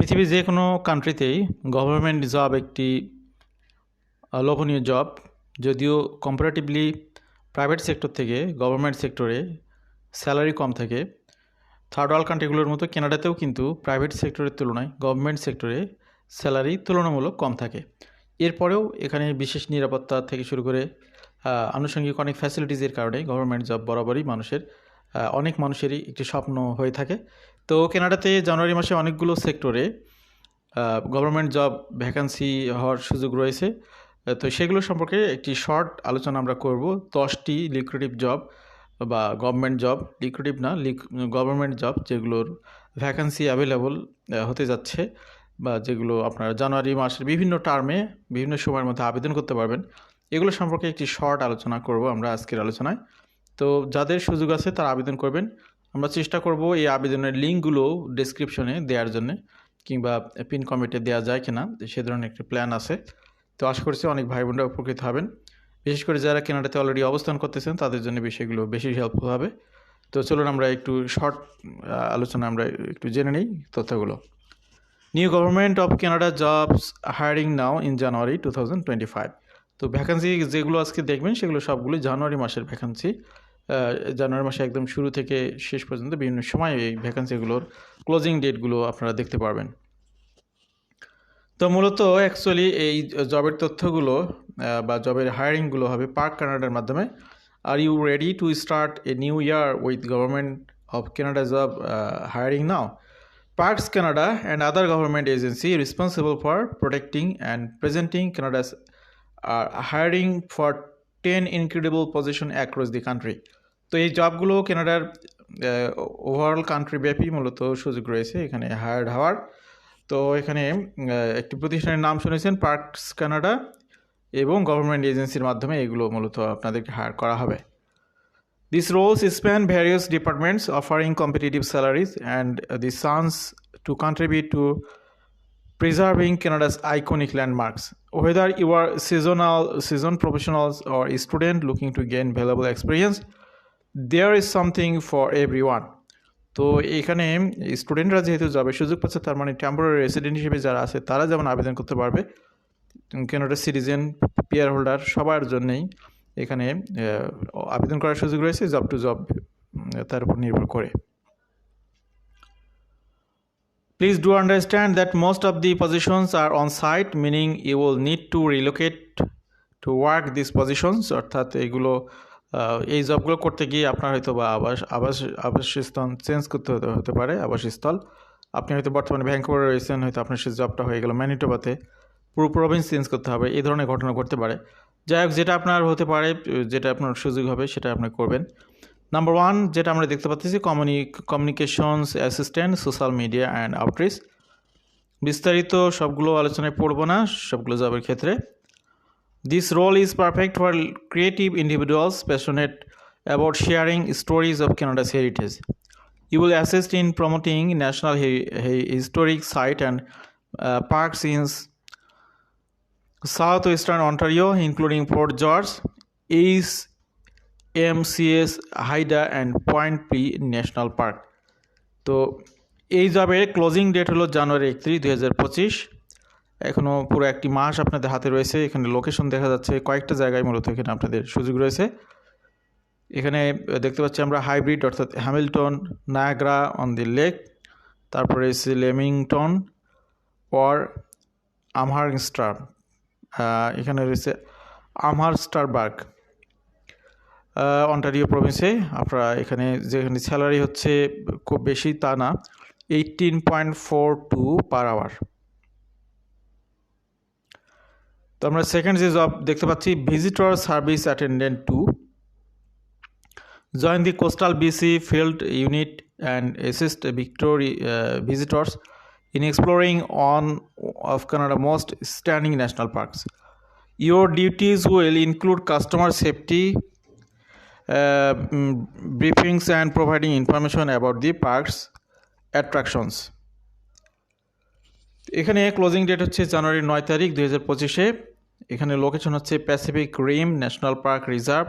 পৃথিবীর যে কোনো কান্ট্রিতেই গভর্নমেন্ট জব একটি লোভনীয় জব যদিও কম্পারেটিভলি প্রাইভেট সেক্টর থেকে গভর্নমেন্ট সেক্টরে স্যালারি কম থাকে। থার্ড ওয়ার্ল্ড কান্ট্রিগুলোর মতো কেনাডাতেও কিন্তু প্রাইভেট সেক্টরের তুলনায় গভর্নমেন্ট সেক্টরে স্যালারি তুলনামূলক কম থাকে। এরপরেও এখানে বিশেষ নিরাপত্তা থেকে শুরু করে আনুষঙ্গিক অনেক ফ্যাসিলিটিসের কারণে গভর্নমেন্ট জব বরাবরই মানুষের অনেক মানুষেরই একটি স্বপ্ন হয়ে থাকে। তো কেনাডাতে জানুয়ারি মাসে অনেকগুলো সেক্টরে গভর্নমেন্ট জব ভ্যাকান্সি হওয়ার সুযোগ রয়েছে। তো সেগুলো সম্পর্কে একটি শর্ট আলোচনা আমরা করব। দশটি লিকুইডিভ জব বা গভর্নমেন্ট জব লিকুইডিভ না লিক গভর্নমেন্ট জব যেগুলোর ভ্যাকান্সি অ্যাভেলেবল হতে যাচ্ছে বা যেগুলো আপনারা জানুয়ারি মাসের বিভিন্ন টার্মে বিভিন্ন সময়ের মধ্যে আবেদন করতে পারবেন। এগুলো সম্পর্কে একটি শর্ট আলোচনা করব আমরা আজকের আলোচনায়। তো যাদের সুযোগ আছে তারা আবেদন করবেন। আমরা চেষ্টা করব এই আবেদনের লিঙ্কগুলো ডেসক্রিপশনে দেওয়ার জন্য কিংবা পিন কমেন্টে দেওয়া যায় কিনা, সে ধরনের একটি প্ল্যান আছে। তো আশা করছি অনেক ভাই বোনরা উপকৃত হবেন। বিশেষ করে যারা কেনাডাতে অলরেডি অবস্থান করতেছেন, তাদের জন্য বিষয়গুলো বেশি হেল্পফুল হবে। তো চলুন আমরা একটু শর্ট আলোচনা আমরা একটু জেনে নিই তথ্যগুলো। New government of Canada jobs hiring now in January two thousand twenty five তো ভ্যাকান্সি যেগুলো আজকে দেখবেন, সেগুলো সবগুলো জানুয়ারি মাসের ভ্যাকান্সি জানুয়ারি মাসে একদম শুরু থেকে শেষ পর্যন্ত বিভিন্ন সময় এই ভ্যাকান্সিগুলোর ক্লোজিং ডেটগুলো আপনারা দেখতে পারবেন। তো মূলত অ্যাকচুয়ালি এই জবের তথ্যগুলো বা জবের হায়ারিংগুলো হবে পার্ক কানাডার মাধ্যমে। Are you ready to start a new year with government of Canada job hiring now Parks Canada and other government agency responsible for protecting and presenting Canada's are hiring for 10 incredible position across the country. তো এই জবগুলো কেনাডার overall কান্ট্রিব্যাপী মূলত সুযোগ রয়েছে, এখানে hired হওয়ার। তো এখানে একটি প্রতিষ্ঠানের নাম শুনেছেন পার্কস কানাডা এবং গভর্নমেন্ট এজেন্সির মাধ্যমে এগুলো মূলত আপনাদেরকে হায়ার করা হবে। This roles span various departments offering competitive salaries and the chance to contribute to preserving Canada's iconic landmarks whether you are seasonal season professionals or student looking to gain valuable experience there is something for every one তো এখানে স্টুডেন্টরা যেহেতু যাবে সুযোগ পাচ্ছে, তার মানে temporary resident হিসেবে যারা আছে, তারা যেমন আবেদন করতে পারবে, কেন একটা সিটিজেন পিয়ার হোল্ডার সবার জন্যেই এখানে আবেদন করার সুযোগ রয়েছে জব টু জব তার উপর নির্ভর করে। Please do understand that most of the positions are on site meaning you will need to relocate to work this positions অর্থাৎ এগুলো এই জবগুলো করতে গিয়ে আপনার হয়তো বা আবাস আবাস, আবাসস্থল চেঞ্জ করতে হতে হতে পারে, আবাসস্থল। আপনি হয়তো বর্তমানে ভ্যাঙ্কুভারে রয়েছেন, হয়তো আপনার সেই জবটা হয়ে গেল ম্যানিটোবাতে পুরো প্রভিন্স চেঞ্জ করতে হবে, এই ধরনের ঘটনা ঘটতে পারে। যাই হোক, যেটা আপনার হতে পারে, যেটা আপনার সুযোগ হবে, সেটা আপনি করবেন। নাম্বার ওয়ান যেটা আমরা দেখতে পাচ্ছি কমিউনি communications assistant social media and outreach বিস্তারিত সবগুলো আলোচনায় পড়ব না, সবগুলো জবের ক্ষেত্রে। This role is perfect for creative individuals passionate about sharing stories of Canada's heritage You will assist in promoting national he- he- historic site and uh, parks in southwestern Ontario, including Fort George, East MCS, Haida, and Point P National Park. তো এই জবের closing date হলো জানুয়ারি একত্রিশ দুই হাজার পঁচিশ এখনও পুরো একটি মাস আপনাদের হাতে রয়েছে। এখানে লোকেশন দেখা যাচ্ছে, কয়েকটা জায়গায় মূলত এখানে আপনাদের সুযোগ রয়েছে। এখানে দেখতে পাচ্ছি আমরা হাইব্রিড অর্থাৎ Hamilton Niagara on the lake তারপরে এসে লেমিংটন অর আমহারস্টার এখানে রয়েছে আমহার আমহারস্টারবার্গ অন্টারিও প্রভিন্সে আপনারা এখানে, যেখানে স্যালারি হচ্ছে খুব বেশি তা না eighteen point four two per hour তো আমরা সেকেন্ড যে জব দেখতে পাচ্ছি visitor service attendant to join the coastal BC field unit and assist victory visitors in exploring on of Canada most standing national parks your duties will include customer safety briefings and providing information about the parks attractions এখানে closing date হচ্ছে জানুয়ারি নয় তারিখ দু হাজার পঁচিশে। এখানে location হচ্ছে Pacific Rim national park reserve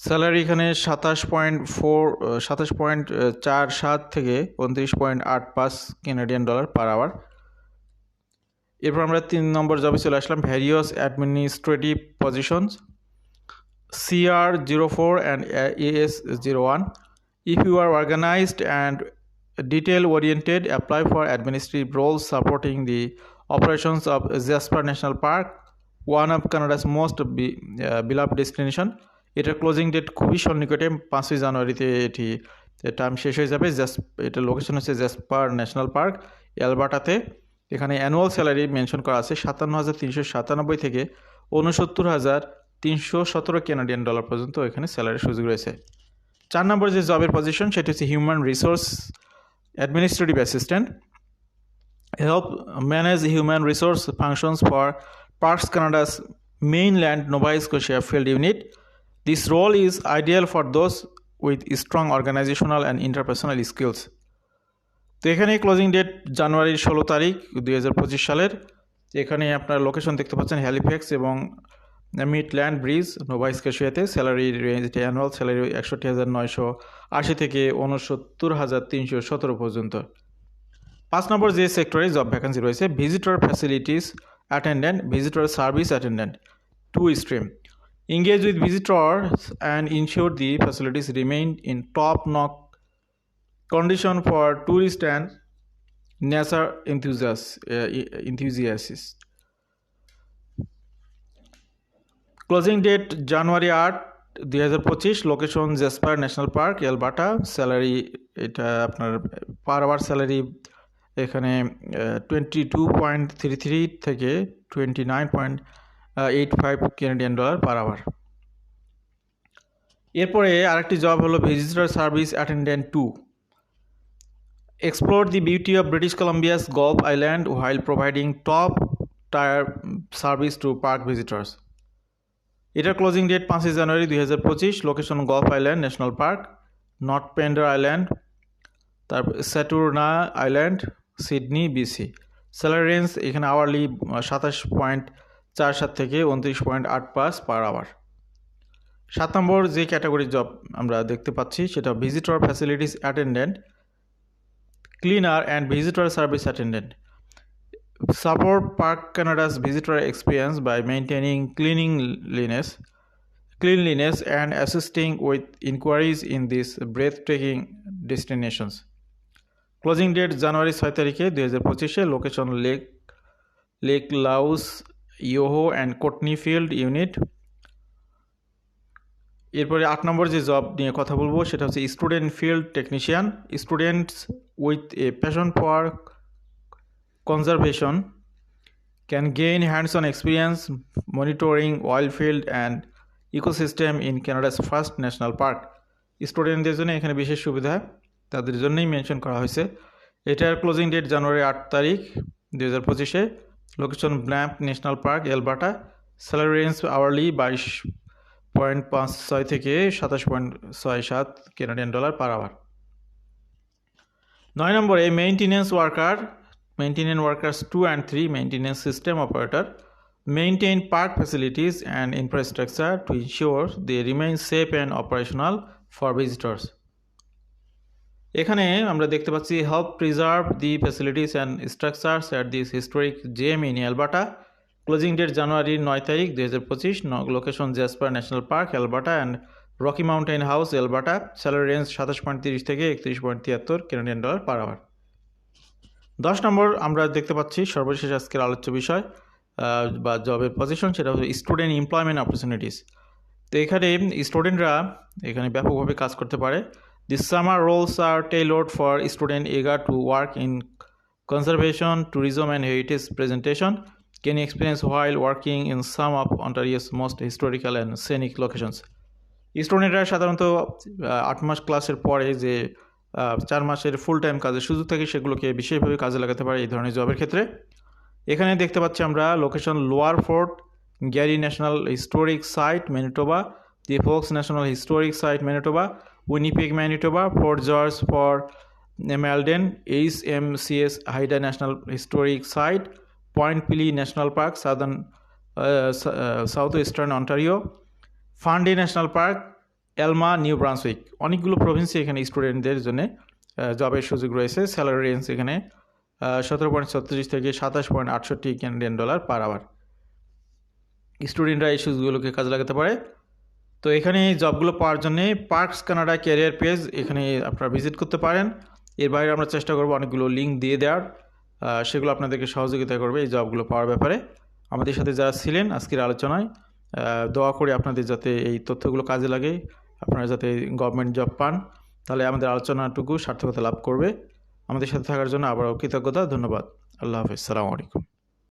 salary এখানে সাতাশ পয়েন্ট ফোর সাতাশ পয়েন্ট চার সাত থেকে উনত্রিশ পয়েন্ট আট পাঁচ কেনাডিয়ান ডলার পার আওয়ার এরপর আমরা তিন নম্বর জবে চলে আসলাম various administrative positions CR zero four and AS zero one if you are organized and detail oriented apply for administrative roles supporting the operations of Jasper National Park one of Canada's most be, uh, beloved destination. এটার closing date খুবই সন্নিকটে পাঁচই জানুয়ারিতে এটি time শেষ হয়ে যাবে। Just এটার লোকেশন হচ্ছে জাসপার ন্যাশনাল পার্ক অ্যালবার্টাতে। এখানে অ্যানুয়াল স্যালারি মেনশন করা আছে সাতান্ন হাজার তিনশো সাতানব্বই থেকে উনসত্তর হাজার তিনশো সতেরো কেনাডিয়ান ডলার পর্যন্ত এখানে স্যালারির সুযোগ রয়েছে। চার নম্বর যে জবের পজিশন সেটি হচ্ছে human resource administrative assistant help manage human resource functions for parks canada's mainland nova scotia field unit this role is ideal for those with strong organizational and interpersonal skills তো এখানে ক্লোজিং ডেট জানুয়ারির ষোলো তারিখ দুই হাজার পঁচিশ সালের এখানে আপনার লোকেশন দেখতে পাচ্ছেন হ্যালিফ্যাক্স এবং মিডল্যান্ড ব্রিজ নোভা স্কেশিয়াতে স্যালারি রেঞ্জ অ্যানুয়াল স্যালারি একষট্টি হাজার নয়শো আশি থেকে উনসত্তর হাজার তিনশো সতেরো পর্যন্ত পাঁচ নম্বর যে সেক্টরে জব ভ্যাকেন্সি রয়েছে visitor facilities attendant visitor service attendant to stream engage with visitors and ensure the facilities remain in top notch condition for tourists and nature enthusiasts, uh, enthusiasts. Closing date January আট দুই হাজার পঁচিশ location Jasper national park Alberta salary এটা আপনার per hour salary এখানে twenty two point three three থেকে twenty nine point eight five Canadian dollar per hour এরপরে আরেকটি জব হলো visitor service attendant to explore the beauty of British Columbia's gulf island while providing top tier service to park visitors এটার closing date পাঁচই জানুয়ারি দুই হাজার পঁচিশ location gulf island national park north Pender island তারপর Saturna island Sidney, BC. Salary range এখানে hourly সাতাশ point চার সাত থেকে উনত্রিশ পয়েন্ট আট পাঁচ পার আওয়ার সাত নম্বর যে ক্যাটাগরির জব আমরা দেখতে পাচ্ছি, সেটা visitor facilities attendant cleaner and visitor service attendant support park Canada's visitor experience by maintaining cleaning লিনেস cleanliness and assisting with inquiries in this breathtaking destinations closing date January ছয় তারিখে দুই হাজার পঁচিশে location lake lake Louise Yoho and Kootenay field unit এরপরে আট নম্বর যে job নিয়ে কথা বলব, সেটা হচ্ছে student field technician students with a passion for conservation can gain hands on experience monitoring oil field and ecosystem in Canada's first national park স্টুডেন্টদের জন্য এখানে বিশেষ সুবিধা তাদের জন্যই মেনশন করা হয়েছে। এটার ক্লোজিং ডেট জানুয়ারি আট তারিখ, দুই হাজার পঁচিশে। Location ব্ল্যাম্প national park Alberta salary range hourly বাইশ পয়েন্ট পাঁচ ছয় থেকে সাতাশ পয়েন্ট ছয় সাত কেনাডিয়ান ডলার পার আওয়ার নয় নম্বরে maintenance worker maintenance workers two and three maintenance system operator maintain park facilities and infrastructure to ensure they remain safe and operational for visitors এখানে আমরা দেখতে পাচ্ছি help preserve the facilities and structures at this historic gem in Alberta closing date জানুয়ারির নয় তারিখ দুই হাজার পঁচিশ location Jasper national park Alberta and Rocky Mountain House Alberta salary range সাতাশ পয়েন্ট তিরিশ থেকে একত্রিশ পয়েন্ট তিয়াত্তর কেনাডিয়ান ডলার পার আওয়ার দশ নম্বর আমরা দেখতে পাচ্ছি সর্বশেষ আজকের আলোচ্য বিষয় বা জবের পজিশন সেটা হচ্ছে স্টুডেন্ট এমপ্লয়মেন্ট অপরচুনিটিস তো এখানে স্টুডেন্টরা এখানে ব্যাপকভাবে কাজ করতে পারে। This summer roles are tailored for student eager to work in conservation tourism and heritage presentation can experience while working in some of Ontario's most historical and scenic locations স্টুডেন্টরা সাধারণত আট মাস ক্লাসের পরে যে চার মাসের ফুল টাইম কাজের সুযোগ থাকে, সেগুলোকে বিশেষভাবে কাজে লাগাতে পারে এই ধরনের জবের ক্ষেত্রে। এখানে দেখতে পাচ্ছি আমরা location Lower Fort Garry national historic site Manitoba the forks national historic site Manitoba Winnipeg Manitoba Fort George for Malden H M C S Haida national historic site Point Pelee national park southern south eastern Ontario Fundy national park Alma New Brunswick অনেকগুলো প্রভিন্সে এখানে স্টুডেন্টদের জন্য জবের সুযোগ রয়েছে। Salary range এখানে সতেরো পয়েন্ট ছত্রিশ থেকে সাতাশ পয়েন্ট আটষট্টি ক্যানাডিয়ান ডলার পার আওয়ার স্টুডেন্টরা এই সুযোগগুলোকে কাজে লাগাতে পারে। তো এখানে এই জবগুলো পাওয়ার জন্যে পার্কস কানাডা ক্যারিয়ার পেজ এখানে আপনারা ভিজিট করতে পারেন। এর বাইরে আমরা চেষ্টা করব অনেকগুলো লিঙ্ক দিয়ে দেওয়ার। সেগুলো আপনাদেরকে সহযোগিতা করবে এই জবগুলো পাওয়ার ব্যাপারে। আমাদের সাথে যারা ছিলেন আজকের আলোচনায় দোয়া করি আপনাদের যাতে এই তথ্যগুলো কাজে লাগে, আপনারা যাতে গভর্নমেন্ট জব পান। তাহলে আমাদের আলোচনাটুকু সার্থকতা লাভ করবে। আমাদের সাথে থাকার জন্য আবারও কৃতজ্ঞতা, ধন্যবাদ। আল্লাহ হাফিজ, সালামু আলাইকুম।